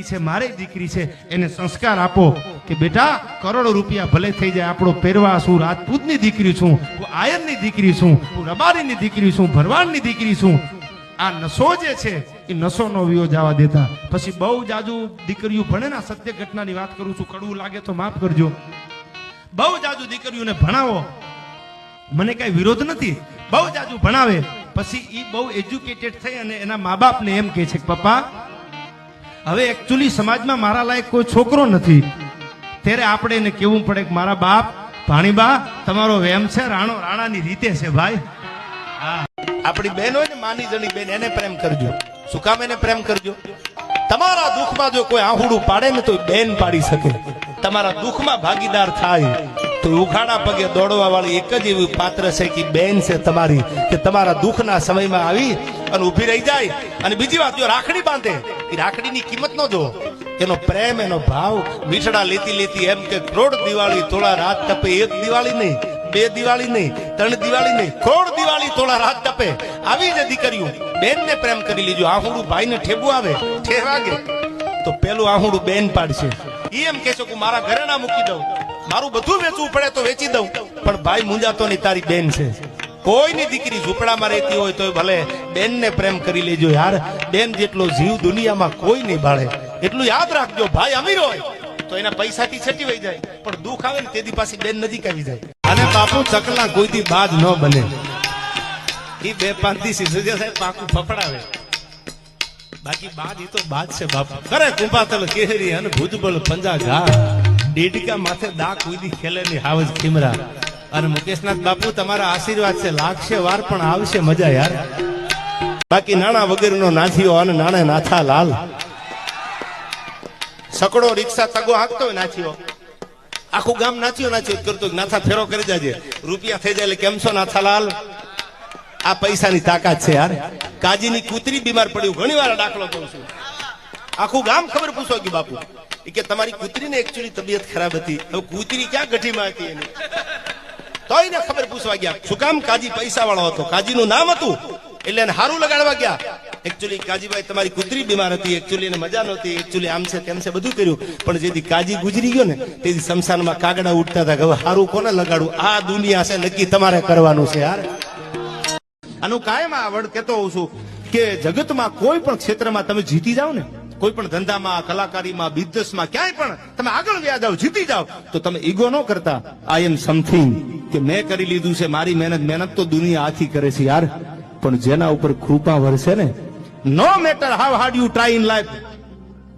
દીકરી છે, મારે દીકરી છે, એને સંસ્કાર આપો કે બેટા, કરોડો રૂપિયા ભલે થઈ જાય, આપણો પહેરવા છું, રાજપૂતની દીકરી છું, હું આયરની દીકરી છું, હું રબારીની દીકરી છું ભરવાડની દીકરી છું. આ નશો જે છે, એ નશો નો વિયો જવા દેતા. પછી બહુ જાજુ દીકરીઓ ભણે ને સત્ય ઘટનાની વાત કરું છું, કડવું લાગે તો માફ કરજો. બહુ જાજુ દીકરીઓને ભણાવો. મને કઈ વિરોધ નથી. બહુ જાજુ ભણાવે. પછી એ બહુ એજ્યુકેટેડ થઈ અને એના મા બાપને એમ કહે છે કે, પપ્પા હવે એકચ્યુઅલી સમાજમાં મારા લાયક કોઈ છોકરો નથી. ત્યારે આપણે એને કેવું પડે કે મારા બાપ, ભાણીબા, તમારો વેમ છે, રાણો, રાણાની રીતે છે ભાઈ. આપણી બેન હોય ને, માની જણી બેન એને પ્રેમ કરજો. શું કામ એને પ્રેમ કરજો? તમારા દુઃખમાં જો કોઈ આહુડું પાડે ને તો બેન પાડી શકે. તમારા દુઃખમાં ભાગીદાર થાય. તો ઉઘાડા પગે દોડવા વાળી એક જ એવી પાત્ર છે કે બેન છે તમારી, કે તમારા દુઃખના સમયમાં આવી અને ઊભી રહી જાય. અને બીજી વાત, જો રાખડી બાંધે, એ રાખડીની કિંમત નો જો એનો પ્રેમ, એનો ભાવ મીઠડા લેતી લેતી એમ કે કરોડ દિવાળી થોડા રાત તપે, એક દિવાળી નહીં, બે દિવાળી નહીં, ત્રણ દિવાળી નહીં, કરોડ દિવાળી થોડા રાત તપે. આવી જ દીકરીઓ, બેનને પ્રેમ કરી લીજો. આહુડું ભાઈને ઠેબુ આવે ઠે વાગે. તો પેલું આહુડું બેન પાડશે. ઈ એમ કહેશો કે મારા ઘરે ના મૂકી દઉં. મારું બધું વેચવું પડે તો વેચી દઉં. પણ ભાઈ મુંજાતો ની તારી બેન છે. કોઈની દીકરી ઝૂંપડામાં રહેતી હોય તો ભલે બેનને પ્રેમ કરી લેજો યાર. બેન જેટલો જીવ દુનિયામાં કોઈ નહીં બાળે એટલું યાદ રાખજો, ભાઈ અમીર હોય. તો એના પૈસાથી છટી વહી જાય, પણ દુઃખ આવે ને તેથી પાછી બેન નજીક આવી જાય. અને બાપુ ચકલા કોઈથી બાજ ન બને. એ બે પાંચથી સિસોદિયા સાહેબ પાકું ફફડાવે. બાકી બાદ એ તો બાજ છે બાપુ. કરે કુંભાતલ કેહરી અને ભુજબળ પંજા ઘા. ડેડિકા માથે દા કુઈદી ખેલે ની હાવજ ખીમરા. અને મુકેશનાથ બાપુ, તમારા આશીર્વાદ છે. લાગશે વાર, પણ આવશે મજા, યાર. બાકી નાણા વગરનો નાથીઓ અને નાણે નાથા લાલ. સકડો રિક્ષા તગો હાંકતો નાથીઓ. આખું ગામ નાચ્યો નાચ્યો કરતો નાથા ફેરો કરી જાજે રૂપિયા થઈ જાય એટલે કેમ છો નાથાલાલ આ પૈસાની તાકાત છે, યાર. કાજીની કૂતરી બીમાર પડ્યું. ઘણી વાર દાખલો કરું છું. આખું ગામ ખબર પૂછો કે બાપુ. કે તમારી કૂતરીને એકચ્યુઅલી તબિયત ખરાબ હતી. હવે કૂતરી ક્યાં ગઠીમાં હતી એની? તોય ને ખબર પૂછવા ગયા, શું કામ કાજી પૈસા વાળો હતો? કાજીનું નામ હતું? એટલે એને હારું લગાડવા ગયા. એકચ્યુઅલી કાજીભાઈ તમારી કુતરી બીમાર હતી એકચ્યુઅલી એને મજા નહોતી એકચ્યુઅલી આમ છે તેમ છે બધું કર્યું. પણ જેથી કાજી ગુજરી ગયો ને, તેથી શમશાનમાં કાગડા ઉઠતા હતા હવે હારું કોને લગાડવું? આ દુનિયા છે, નક્કી તમારે કરવાનું છે યાર. આનું કાયમ આવડ કેતો હોઉં છું કે જગતમાં કોઈ પણ ક્ષેત્રમાં તમે જીતી જાઓ ને કોઈ પણ ધંધામાં, કલાકારીમાં બિઝનેસમાં ક્યાંય પણ તમે આગળ વ્યા જાઓ, જીતી જાઓ, તો તમે ઈગો ન કરતા. આઈ એમ સમથિંગ કે મેં કરી લીધું છે, મારી મહેનત મહેનત તો દુનિયા આથી કરે છે યાર. પણ જેના ઉપર કૃપા વરસે ને no matter how hard you try in life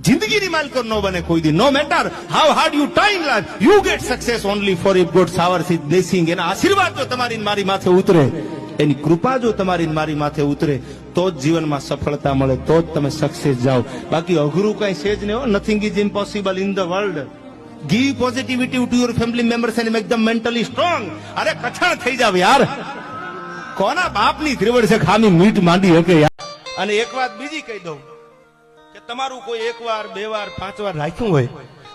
જિંદગીની માલકો નો બને કોઈ દી. No matter how hard you try in life you get success only for if God shower સિદ્ધ બ્લેસિંગ એના આશીર્વાદ જો તમારી મારી માથે ઉતરે એની કૃપા જો તમારી મારી માથે ઉતરે, તો જ જીવનમાં સફળતા મળે, તો જ તમે સક્સેસ જાઓ. બાકી અઘરું કઈ છે જ નહીં nothing is impossible in the world give positivity to your family members and make mentally strong અરે, કઠણ થઈ જાવ યાર. કોના બાપની ત્રિવડ છે ખામી મીઠ માંડી હકે યાર? અને એક વાત બીજી કહી દઉં, કે તમારું કોઈ એક વાર, બે વાર, પાંચ વાર રાખ્યું હોય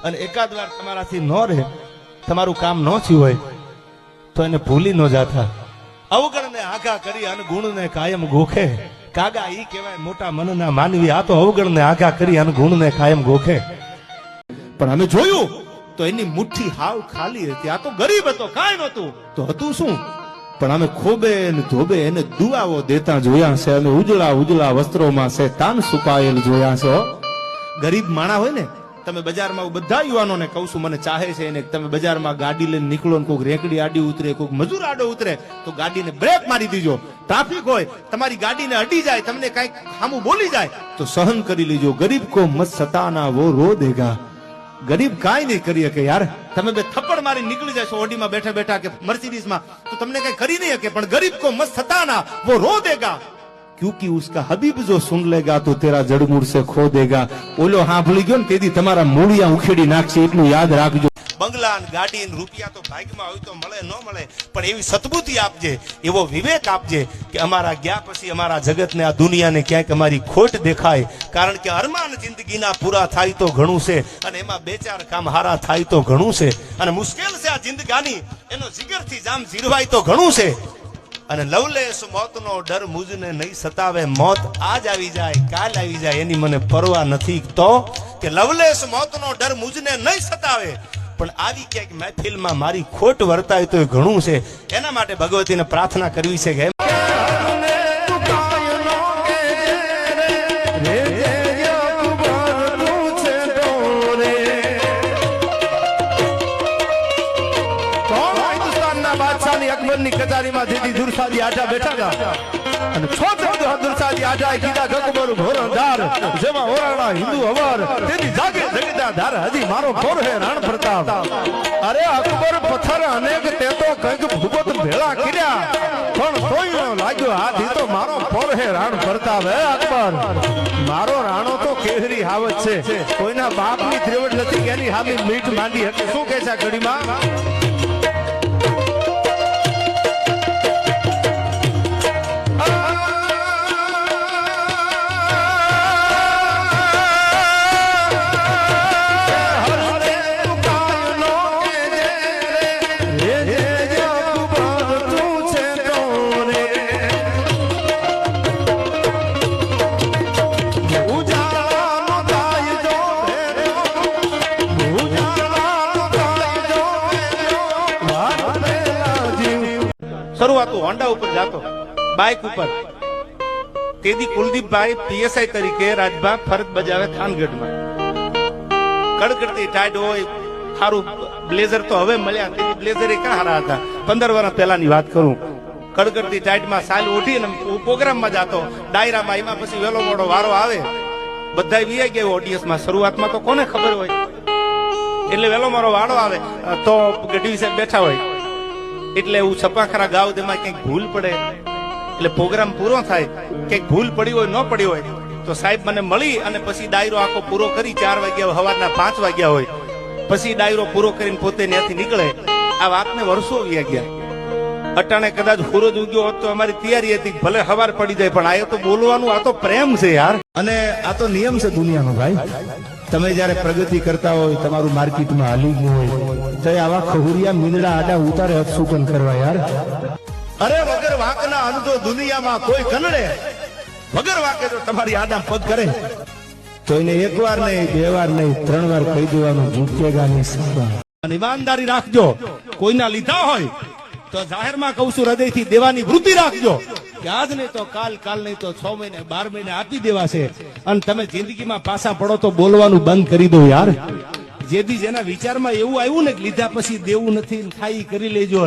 અને એકાદ વાર તમારાથી ન રહે, તમારું કામ ન થયું હોય, તો એને ભૂલી ન જાતા. અવગણને આઘા કરી અને ગુણને કાયમ ગોખે. કાગા ઈ કહેવાય મોટા મનના માનવી, આ તો અવગણને આઘા કરી અને ગુણને કાયમ ગોખે. પણ અમે જોયું તો એની મુઠ્ઠી હાવ ખાલી હતી. આ તો ગરીબ હતો, કાંઈ નહોતું. તો હતું શું? પણ અમે ખોબે ને ધોબે એને દુઆઓ દેતા જોયા છે અને ઉજળા ઉજળા વસ્ત્રોમાં છે તાન સુપાયેલ જોયા છે ગરીબ માણા હોય ને તમે બજારમાં બધા યુવાનોને કહું છું, મને ચાહે છે એને તમે બજારમાં ગાડી લઈને નીકળો ને કોઈક રેકડી આડી ઉતરે, કોઈક મજૂર આડો ઉતરે, તો ગાડીને બ્રેક મારી દીજો. ટ્રાફિક હોય, તમારી ગાડીને અડી જાય, તમને કંઈક સામું બોલી જાય, તો સહન કરી લીજો. ગરીબ કો મત સતાના, વો રો દેગા. ગરીબ કાંઈ નહીં કરી શકે યાર. તમે બે થપ્પડ મારી નીકળી જશો ઓડીમાં બેઠા બેઠા કે મર્સિડીઝમાં, તો તમને કઈ કરી નહીં શકે, પણ ગરીબ કો મત સતાના, વો રો દેગા. क्योंकि उसका हबीब जो सुन लेगा तो तेरा જડમૂળ સે ખો દેગા ઓલો હાંભળી ગયો ને તેથી તમારા મૂળિયા ઉખેડી નાખશે એટલું યાદ રાખજો. બંગલા ગાડી રૂપિયા તો ભાગમાં હોય તો મળે ન મળે પણ એવી સદબુદ્ધિ આપજે એવો વિવેક આપજે કે અમારા ગયા પછી અમારા જગતને આ દુનિયાને ક્યાંક અમારી ખોટ દેખાય કારણ કે અરમાન જિંદગીના પૂરા થાય તો ઘણું છે, અને એમાં બે ચાર કામ હારા થાય તો ઘણું છે, અને મુશ્કેલ છે આ જિંદગાની, એનો જીગરથી જામ જીરવાય તો ઘણું છે. અને લવલેશ મોતનો ડર મુજને નહીં સતાવે. મોત આજ આવી જાય, કાલ આવી જાય, એની મને પરવા નથી. તો કે લવલેશ મોતનો ડર મુજને નહીં સતાવે. પણ આવી ક્યાંક મહેફિલમાં મારી ખોટ વર્તાય તો એ ઘણું છે. એના માટે ભગવતીને પ્રાર્થના કરવી છે કે અકબરની દીદી દુરસાદી આજા બેઠા હતા અને છો ચૌદ દુરસાદી આજા કીધા ગકબર ઘોરંધાર જેમાં ઓરાણા હિન્દુ હવાર તેની જાગે જગતા ધાર, હજી મારો ઘોર હે રાણ પ્રતાપ. અરે અકબર પથ્થર અનેક તે તો કંઈક ભૂપત ભેળા કર્યા, પણ તોય લાગ્યો હાથ તો મારો ફોર હે રાણ પ્રતાપ. હે અકબર, મારો રાણો તો કેહરી હાવત છે. કોઈના બાપની ત્રેવડ નથી કે એની હામી મીઠ માંડી હતી શું છે ઘડીમાં? શરૂઆત હું હોન્ડા ઉપર જાતો. બાઇક ઉપર. તેથી કુલદીપભાઈ પીએસઆઈ તરીકે રાજભા ફરજ બજાવે થાનગઢમાં. કડકડતી ટાઈટ હોય સારું બ્લેઝર તો હવે મળ્યા. તેની બ્લેઝર એ ક્યાં હારા હતા? પંદર વર્ષ પહેલાની વાત કરું. કડકડતી ટાઈટમાં સાલ ઉઠી ને પ્રોગ્રામમાં જાતો. ડાયરામાં એમાં પછી વેલો મોડો વારો આવે. બધા વીઆઈ ગયા ઓડિયન્સમાં શરૂઆતમાં તો કોને ખબર હોય? એટલે વેલો મારો વાળો આવે. તો ગઢવી સાહેબ બેઠા હોય. એટલે હું છપાખરા ગાવ તેમાં ક્યાંક ભૂલ પડે. એટલે પ્રોગ્રામ પૂરો થાય, ક્યાંક ભૂલ પડી હોય, ન પડી હોય, તો સાહેબ મને મળી અને પછી ડાયરો આખો પૂરો કરી ચાર વાગ્યા, સવારના પાંચ વાગ્યા હોય. પછી ડાયરો પૂરો કરીને પોતે ત્યાંથી નીકળે. આ વાતને વર્ષો વ્યા ગયા. અટાણે કદાચ સૂરજ ઉગ્યો હોત તો અમારી તૈયારી હતી ભલે હવાર પડી જાય, પણ આ તો બોલવાનું, આ તો પ્રેમ છે યાર. અને આ તો નિયમ છે દુનિયાનો ભાઈ. તમે જ્યારે પ્રગતિ કરતા હોય તમારું માર્કેટમાં હાલી ગયું હોય તો આવા ખહુરિયા મીંદડા આડા ઉતારે અપસુકન કરવા યાર. અરે વગર વાંકના અંધો દુનિયામાં કોઈ કનડે વગર વાંકે જો તમારી આડા પગ કરે. તો એને એક વાર નહીં બે વાર નહીં ત્રણ વાર કહી દેવાનું જીતેગા નહીં અને ઈમાનદારી રાખજો. કોઈના લીધા હોય તો જાહેરમાં કહું છું હૃદયથી દેવાની વૃત્તિ રાખજો. કે આજ નહીં તો કાલ કાલ નહીં તો છ મહિને, બાર મહિને આપી દેવાશે અને તમે જિંદગીમાં પાછા પડો તો બોલવાનું બંધ કરી દો યાર. જેથી જેના વિચારમાં એવું આવ્યું ને લીધા પછી દેવું નથી થાય કરી લેજો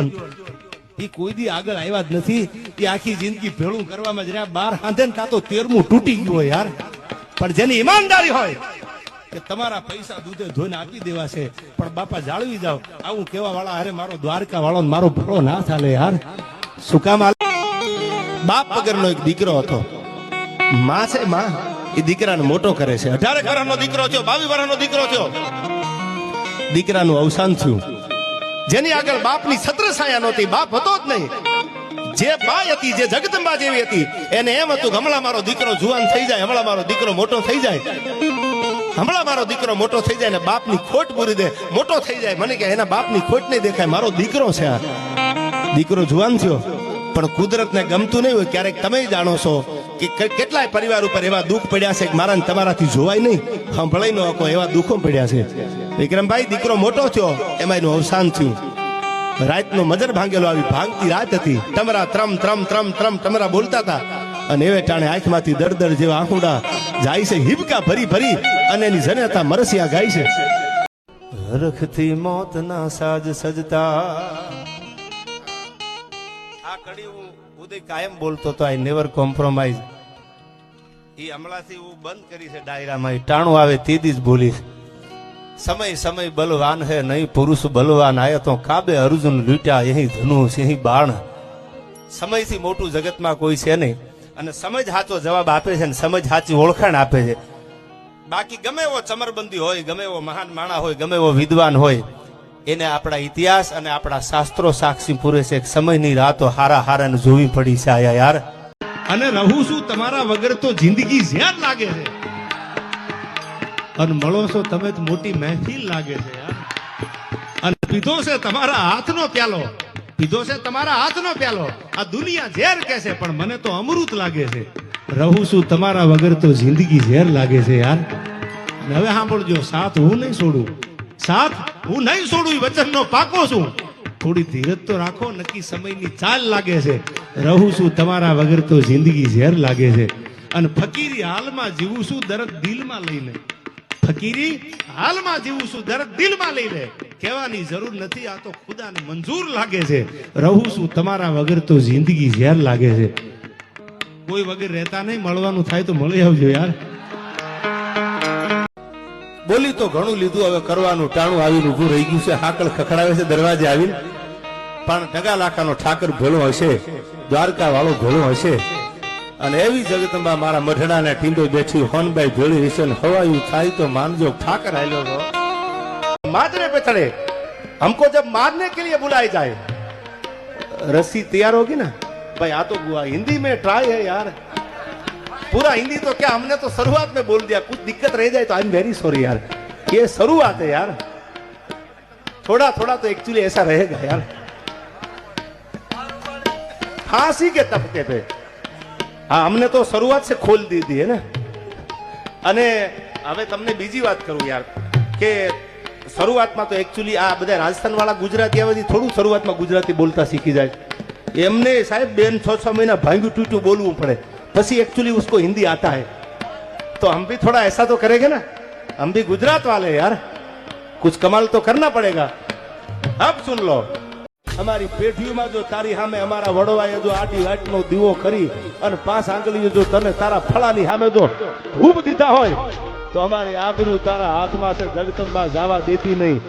એ કોઈ દી આગળ આવ્યા જ નથી. એ આખી જિંદગી ભેળું કરવામાં જ રહ્યા. બાર હાંધે ને તો તેરમું તૂટી ગયું હોય યાર. પણ જેની ઈમાનદારી હોય કે તમારા પૈસા દૂધે ધોઈને આપી દેવા છે. પણ બાપા જાળવી જાવ આવું કેવા વાળા અરે, મારો દ્વારકા વાળો મારો ભરો ના ચાલે યાર. શું કામ હાલે? બાપ વગરનો એક દીકરો હતો. માં છે, માં. એ દીકરાને મોટો કરે છે. અઢાર વર્ષનો દીકરો થયો બાવીસ વર્ષનો દીકરો થયો. દીકરાનું અવસાન થયું. જેની આગળ બાપની છત્ર છાયા નહોતી, બાપ હતો જ નહીં. જે બાય હતી, જે જગદંબા જેવી હતી, એને એમ હતું હમણાં મારો દીકરો જુવાન થઈ જાય, હમણાં મારો દીકરો મોટો થઈ જાય. હમણાં મારો દીકરો મોટો થઈ જાય ને બાપની ખોટ પૂરી દે, મોટો થઈ જાય. મને કે એના બાપની ખોટ નહીં દેખાય, મારો દીકરો છે આ. દીકરો જુવાન થયો. પણ કુદરતને ગમતું નહીં હોય, ક્યારેક તમે જાણો છો કે કેટલાય પરિવાર ઉપર એવા દુઃખ પડ્યા છે કે મારા તમારાથી જોવાય નહીં. સંભળાઈ ન શકો એવા દુઃખો પડ્યા છે. વિક્રમભાઈ, દીકરો મોટો થયો, એમાં એનું અવસાન થયું. રાતનો મજર ભાંગેલો આવી, ભાંગતી રાત હતી. તમારા ત્રમ ત્રમ ત્રમ ત્રમ, તમારા બોલતા હતા. અને એવે ટાણે આંખમાંથી દર જેવા આંખુડા જાય છે, હિબકા ભરી ભરી અને એની જનતા મરસિયા ગાય છે. હરખથી મોતના સાજ સજતા આ કડી હું ઉદય કાયમ બોલતો હતો. આઈ નેવર કોમ્પ્રોમાઇઝ એ હમણાંથી હું બંધ કરી છે ડાયરામાં. એ ટાણું આવે તેદી જ બોલીશ સમય સમય બલવાન હે, નહીં પુરુષ બલવાન. આયો તો કાબે અર્જુન લૂટ્યા અહીં ધનુષ અહીં બાણ. સમયથી મોટું જગતમાં કોઈ છે નહીં. અને સમય સાચો જવાબ આપે છે ને સમય સાચી ઓળખાણ આપે છે. બાકી ગમે એવો ચમરબંધી હોય, ગમે એવો મહાન માણા હોય, ગમે એવો વિદ્વાન હોય એને આપણા ઇતિહાસ અને આપણા શાસ્ત્રો સાક્ષી પૂરે છે. સમયની રાતો હારા હારાને જોવી પડી છે આયા યાર. અને રહું છું તમારા વગર તો જિંદગી ઝેર લાગે છે. અને મળો છો તમે તો મોટી મહેફિલ લાગે છે અને પીધો છે તમારા હાથનો પ્યાલો. પીધો છે તમારા હાથનો પ્યાલો. આ દુનિયા ઝેર કે છે, પણ મને તો અમૃત લાગે છે. રહું છું તમારા વગર તો જિંદગી ઝેર લાગે છે યાર. હવે સાંભળજો, સાથ હું નહીં છોડું. સાથ હું નહીં છોડું વચનનો પાકો છું. થોડી ધીરજ તો રાખો, નક્કી સમયની ચાલ લાગે છે. રહું છું તમારા વગર તો જિંદગી ઝેર લાગે છે. અને ફકીરી હાલમાં જીવું છું દરદ દિલમાં લઈને. ફકીરી હાલમાં જીવું છું દરદ દિલમાં લઈને. કહેવાની જરૂર નથી, આ તો ખુદાને મંજૂર લાગે છે. રહું છું તમારા વગર તો જિંદગી ઝેર લાગે છે. કોઈ વગર રહેતા નહીં, મળવાનું થાય તો મળી આવજો યાર. બોલી તો ઘણું લીધું હવે કરવાનું ટાણું આવીને ઊભું રહી ગયું છે હાકળ ખખડાવે છે દરવાજે આવીને પણ ટગા લાખાનો ઠાકર ભેળો હશે દ્વારકા વાળો ભેળો હશે અને એવી જગતમાં મારા મઢડાને ટીંડો બેઠી હોનબાઈ ભેળી હશે ને હવાયું થાય તો માનજો ઠાકર આલ્યો તો मारने पे चढ़े हमको जब मारने के लिए बुलाए जाए रस्सी तैयार होगी ना भाई आ तो हुआ हिंदी में ट्राई है यार पूरा हिंदी तो क्या हमने तो शुरुआत में बोल दिया कुछ दिक्कत रह जाए तो आई एम वेरी सॉरी यार ये शुरुआत है यार थोड़ा थोड़ा तो एक्चुअली ऐसा रहेगा यार फांसी के तबके पे हाँ हमने तो शुरुआत से खोल दी थी है ना અને હવે તમને બીજી વાત કરું યાર કે શરૂઆતમાં તો એકચ્યુઅલી આ બધા રાજસ્થાન વાળા ગુજરાતી આવાથી થોડું શરૂઆતમાં ગુજરાતી બોલતા શીખી જાય એમને સાહેબ બેન છ છ મહિના ભાંગ્યું તૂટ્યું બોલવું પડે પછી एक्चुअली उसको हिंदी आता है तो हम भी थोड़ा ऐसा तो करेंगे ना हम भी गुजरात वाले हैं यार कुछ कमाल तो करना पड़ेगा अब सुन लो અમારી પેઢીઓમાં જો તારી સામે અમારા વડવાએ જો આડી વાટનો દીવો કરી અને પાંચ આંગળીઓ જો તને તારા ફળાની સામે જો ધૂપ દીધા હોય તો અમારી આબરૂ તારા હાથમાં છે જગતમાં જવા દેતી નહીં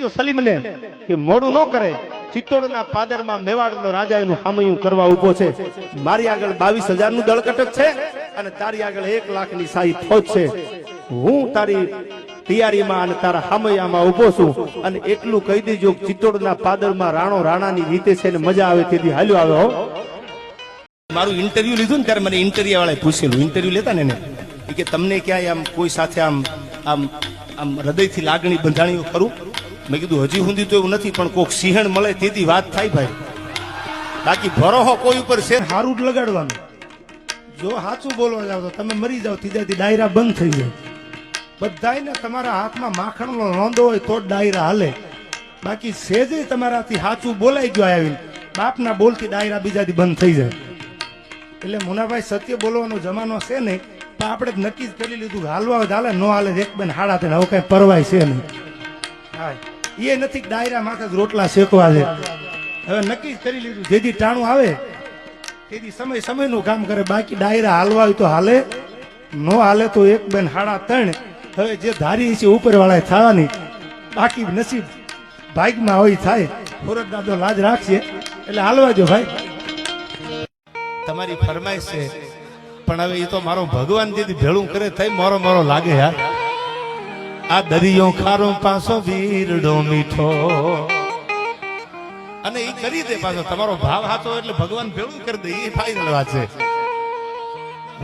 દેજો સલીમને કે મોડું ન કરે. ચિત્તોડના પાદરમાં મેવાડનો રાજા એનું કરવા ઊભો છે. મારી આગળ બાવીસનું દળકટક છે અને તારી આગળ એક લાખની સાઈ ફોજ છે. હું તારી તૈયારીમાં અને તારા હામયામાં ઊભો છું અને એટલું કહી દેજો ચિત્તોડના પાદરમાં રાણો રાણાની રીતે છે ને મજા આવે તેથી હાલ્યો આવે હો. મારું ઇન્ટરવ્યુ લીધું ને ત્યારે મને ઇન્ટરવ્યુ વાળાએ પૂછેલું. ઇન્ટરવ્યુ લેતા ને કે તમને ક્યાંય આમ કોઈ સાથે આમ આમ આમ હૃદયથી લાગણી બંધાણીઓ ખરું? મેં કીધું હજી સુધી તો એવું નથી પણ કોક સિંહણ મળે તેથી વાત થાય ભાઈ. બાકી ભરોહો કોઈ ઉપર છે? સારું જ લગાડવાનું. જો સાચું બોલવા જાવ તો તમે મરી જાવ ત્રીજાથી ડાયરા બંધ થઈ જાય. બધાયને તમારા હાથમાં માખણનો રોંદો હોય તો જ ડાયરા હાલે. બાકી સેજે તમારાથી સાચું બોલાઈ ગયો આવીને બાપના બોલથી ડાયરા બીજાથી બંધ થઈ જાય. એટલે મુનાભાઈ સત્ય બોલવાનો જમાનો છે નહીં પણ આપણે જ નક્કી જ કરી લીધું કે હાલવા હોય તો હાલે ન હાલે એક બેન હાડા થઈને આવું કઈ પરવાય છે નહીં. હા. એ નથી ડાયરા માથે રોટલા શેકવા છે. હવે નક્કી કરી લીધું. જેથી ટાણું આવે તેથી સમય સમયનું કામ કરે. બાકી ડાયરા હાલવા હોય તો હાલે, નો હાલે તો એક બેન હાડા ત્રણ હવે જે ધારી છે ઉપર વાળા થવાની, બાકી નસીબ ભાગમાં હોય થાય. ફોરજ દાદો લાજ રાખશે એટલે હાલવા જો ભાઈ. તમારી ફરમાઈશ છે. પણ હવે એ તો મારો ભગવાન દીદી ભેળું કરે થઈ મારો મારો લાગે યાર. આ દરિયો ખારો પાછો વીરડો મીઠો. અને એ કરી દે પાછો. તમારો ભાવ હાચો એટલે ભગવાન ભેળું કરી દે. એ ફાઈનલ વાત છે.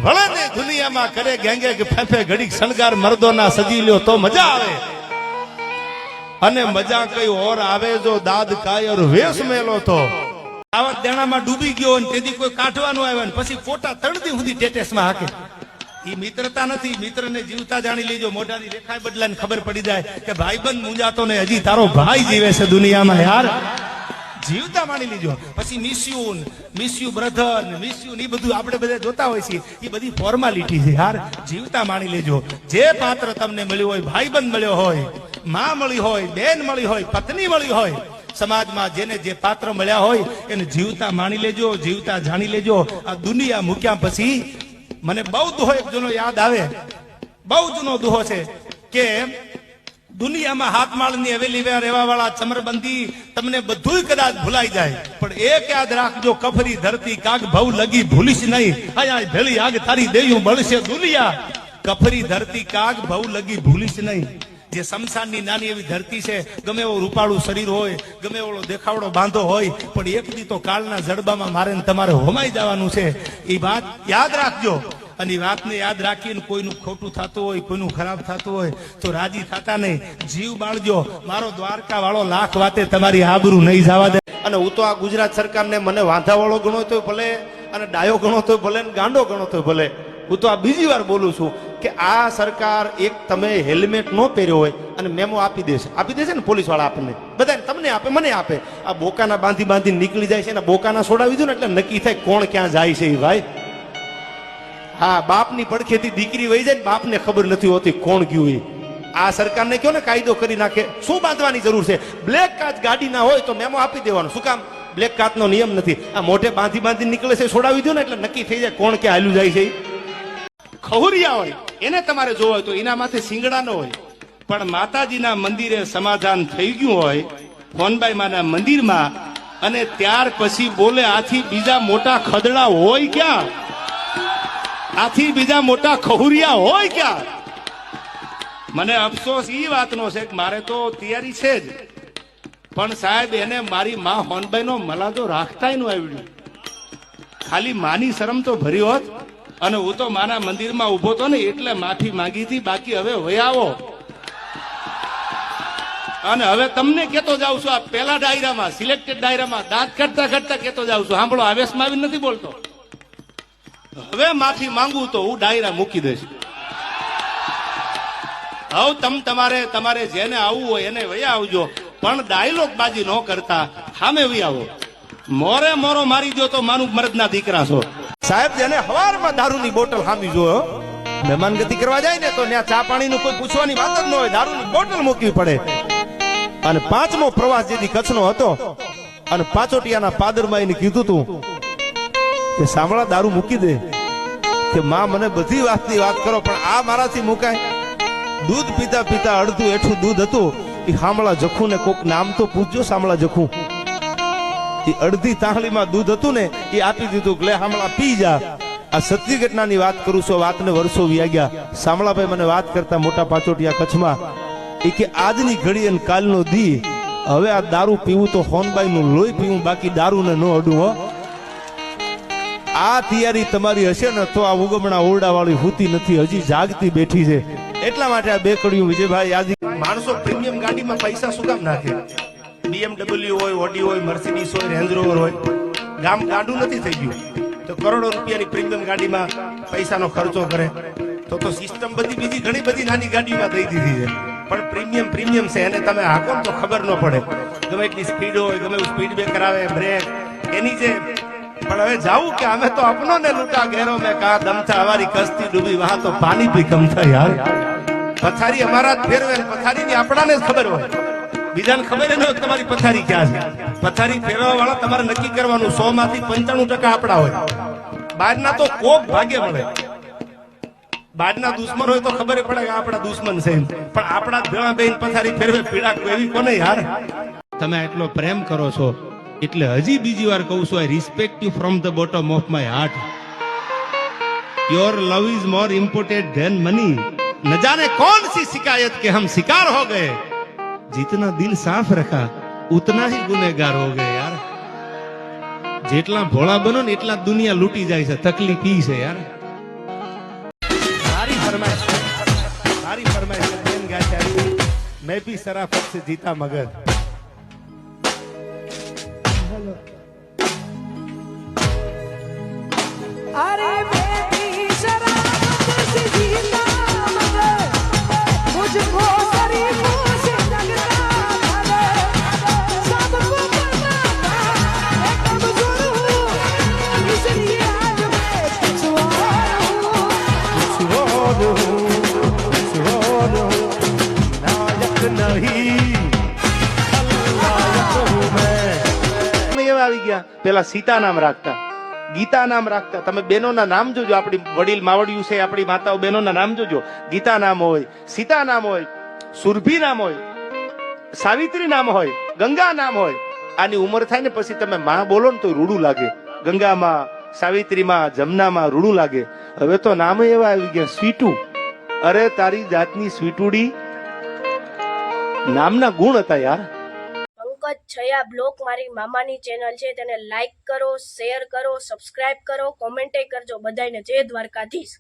ભલે દુનિયામાં કરે ગેંગે કે ફેફે ઘડીક શણગાર મર્દોના સજી લ્યો તો મજા આવે. અને મજા કઈ ઓર આવે જો દાદ કાયર વેશ મેલો તો. આવા દેણામાં ડૂબી ગયો અને તેથી કોઈ કાઢવાનું ને પછી ફોટા ત્રણ સુધી ટેટેસમાં હાકે. ઈ મિત્રતા નથી. મિત્રને જીવતા જાણી લેજો. મોઢાની રેખાય બદલાને ખબર પડી જાય કે ભાઈબંધ મુંજાતો ને હજી તારો ભાઈ જીવે છે દુનિયામાં, યાર. જીવતા માની લીજો. પછી miss you miss you brother miss you ની બધું આપણે બધા જોતા હોય છીએ. એ બધી ફોર્માલિટી છે, યાર. જીવતા માની લેજો. જે પાત્ર તમને મળ્યું હોય, ભાઈબંધ મળ્યો હોય, માં મળી હોય, બેન મળી હોય, પત્ની મળી હોય, સમાજમાં જેને જે પાત્ર મળ્યા હોય, એને જીવતા માની લેજો, જીવતા જાણી લેજો. આ દુનિયા મૂક્યા પછી મને બહુ દુહો એક જૂનો યાદ આવે. બહુ જૂનો દુહો છે કે દુનિયામાં હાથમાળની હવેલી રહેવા વાળા ચમરબંધી તમને બધું કદાચ ભૂલાઈ જાય. પણ એક યાદ રાખજો, કફરી, ધરતી, કાગ, ભવ લગી ભૂલીશ નહીં. અહીંયા ભેળી આગ તારી દેયું બળશે દુનિયા. કફરી, ધરતી, કાગ, ભવ લગી ભૂલીશ નહીં. જે શમશાનની નાની એવી ધરતી છે, ગમે એવો રૂપાળું શરીર હોય, ગમે એવો દેખાવડો બાંધો હોય, પણ એક દી તો કાળના જડબામાં મારે તમારે હોમાઈ જવાનું છે. એ વાત યાદ રાખજો. અને વાતને યાદ રાખીને કોઈનું ખોટું થતું હોય, કોઈનું ખરાબ થતું હોય, તો રાજી થતા નહીં. જીવ બાળજો. મારો દ્વારકા વાળો લાખ વાતે તમારી આબરૂ નહીં જવા દે. અને હું તો આ ગુજરાત સરકારને મને વાંધાવાળો ગણો તો ભલે, અને ડાયો ગણો તો ભલે ને ગાંડો ગણો તો ભલે. હું તો આ બીજી વાર બોલું છું કે આ સરકાર એક તમે હેલ્મેટ ન પહેર્યો હોય, અને મેમો આપી દેશે. આપી દેશે ને પોલીસવાળા આપણને બધાને તમને આપે, મને આપે. આ બોકાના બાંધી બાંધી નીકળી જાય છે ને બોકાના છોડાવી દો ને એટલે નક્કી થાય કોણ ક્યાં જાય છે એ ભાઈ. હા, બાપની પડખેથી દીકરી વહી જાય ને બાપને ખબર નથી હોતી કોણ ગયું એ. આ સરકારને કયો ને કાયદો કરી નાખે? શું બાંધવાની જરૂર છે? બ્લેક કાચ ગાડી ના હોય તો મેમો આપી દેવાનો. શું કામ? બ્લેક કાચનો નિયમ નથી. આ મોઢે બાંધી બાંધી નીકળે છે, છોડાવી દો ને એટલે નક્કી થઈ જાય કોણ ક્યાં હાલ્યું જાય છે. ખહુરિયા હોય, એને તમારે જોવો હોય તો એના માથે શિંગડા ન હોય. પણ માતાજીના મંદિરે સમાધાન થઈ ગયું હોય ફોનબાઈ માના મંદિરમાં, અને ત્યાર પછી બોલે આથી બીજા મોટા ખદડા હોય ક્યાં? આથી બીજા મોટા ખહુરિયા હોય ક્યાં? મને અફસોસ ઈ વાતનો છે કે મારે તો તૈયારી છે જ. પણ સાહેબ, એને મારી માં હોનબાઈ નો મલાદો રાખતાયનું આવડ્યું. ખાલી માની શરમ તો ભરી હોત. અને હું તો માના મંદિરમાં ઊભો તો ને એટલે માફી માંગી હતી, બાકી હવે વયાવો અને હવે તમને કેતો જાઉં છું, આ પેલા ડાયરામાં, સિલેક્ટેડ ડાયરામાં દાંત કાઢતા કાઢતા કેતો જાઉં છું. સાંભળો આવેશમાં આવી નથી બોલતો. હવે માફી માંગુ તો હું ડાયરા મૂકી દઈશ. હવે તમ તમારે તમારે જેને આવવું હોય એને વયા આવજો. પણ ડાયલોગ બાજી ન કરતા. સામે વહી આવો. મોરે મોરો મારી દો તો માનું મરદના દીકરા છો. સાહેબ, જેને હવારમાં દારૂની બોટલ હામી જો મહેમાન ગતિ કરવા જાય ને તો ત્યાં ચા પાણીનું કોઈ પૂછવાની વાત જ ન હોય. દારૂની બોટલ મૂકવી પડે. અને પાંચમો પ્રવાસ જેથી કચ્છનો હતો, અને પાચોટિયાના પાદરમાં એને કીધું તું કે સાંભળા, દારૂ મૂકી દે. કે માં, મને બધી વાતની વાત કરો, પણ આ મારાથી મુકાય. દૂધ પીતા પીતા અડધું એઠું દૂધ હતું. એ સાંભળા જખું ને કોક નામ તો પૂછજો, સાંભળા જખું. એ અડધી તાહલીમાં દૂધ હતું ને એ આપી દીધું કે લે સાંભળા પી જા. આ સત્ય ઘટનાની વાત કરું છું, વાતને વર્ષો વ્યા ગયા. સાંભળાભાઈ મને વાત કરતા મોટા પાચોટિયા કચ્છમાં. એ કે, આજની ઘડી અને કાલનો દી. હવે આ દારૂ પીવું તો હોનબાઈ નું લોહી પીવું, બાકી દારૂને ન અડું, હો. આ તૈયારી તમારી હશે ને તો આ ઉગમણા ઓરડા વાળી હોતી નથી. હજી જાગતી બેઠી છે. એટલા માટે આ બે કડીયું વિજયભાઈ યાદી માણસો પ્રીમિયમ ગાડીમાં પૈસા શું કામ નાખે? બીએમડબલ્યુ હોય ઓડી હોય મર્સિડીસ હોય રેન્જ રોવર હોય. ગામ ગાડું નથી થઈ ગયું. તો કરોડો રૂપિયાની પ્રીમિયમ ગાડીમાં પૈસાનો ખર્ચો કરે. તો તો સિસ્ટમ બધી બીજી ઘણી બધી નાની ગાડીમાં દઈ દીધી છે. પણ પ્રીમિયમ પ્રીમિયમ છે. એને તમે હાકો તો ખબર ન પડે. ગમે એટલી સ્પીડ હોય, ગમે સ્પીડ બ્રેક આવે બ્રેક એની જે પણ હવે જાવું કે અમે તો અપનો ને લૂટા ઘેરો. મેં કા દમથા અમારી કસ્તી ડૂબી, વહા તો પાણી પી કમ થાય યાર. પથારી અમારા જ ફેરવે પથારી ની આપણાને ખબર હોય. બીજાને ખબર ન હોય તમારી પથારી ક્યાં છે. પથારી ફેરવા વાળા તમારે નક્કી કરવાનું, સો માંથી પંચાણું ટકા આપણા હોય. બહારના તો કોક ભાગે મળે. બહારના દુશ્મન હોય તો ખબર પડે કે આપણા દુશ્મન છે પણ આપણા ભેળા બેન પથારી ફેરવે, પીડા એવી કોને યાર? તમે એટલો પ્રેમ કરો છો. એટલે હજી બીજી વાર કહું છું I respect you from the bottom of my heart your love is more imported than money ન જાને કોણ સી શિકાયત કે હમ શિકાર હો ગયે? જીતના દિલ સાફ રખા, ઉતના હી ગુનેગાર હો ગયે યાર. જેટલા ભોળા બનો ને એટલા દુનિયા લૂટી જાય છે, તકલીફ ઈ છે યાર. સારી ફરમાઈશ સારી ફરમાઈશ મેં ભી સરાફત સે જીતા મગર. આવી ગયા, પેલા સીતા નામ રાખતા. ગીતા નામ રાખતા. તમે બહેનોના નામ જોજો, આપણી વડીલ માવડિયું છે, આપણી માતાઓ બહેનોના નામ જોજો. ગીતા નામ હોય, સીતા નામ હોય, સુરભી નામ હોય, સાવિત્રી નામ હોય, ગંગા નામ હોય. આની ઉંમર થાય ને પછી તમે માં બોલો ને તો રૂડું લાગે. ગંગામાં, સાવિત્રીમાં, જમનામાં રૂડું લાગે. હવે તો નામ એવા આવી ગયા, સ્વીટુ. અરે તારી જાતની સ્વીટુડી. નામના ગુણ હતા યાર. પંકજ છયા બ્લોક મારી મામાની ચેનલ છે. તેને લાઈક કરો શેર કરો સબસ્ક્રાઈબ કરો કોમેન્ટે કરજો બધાને જય દ્વારકાધીશ.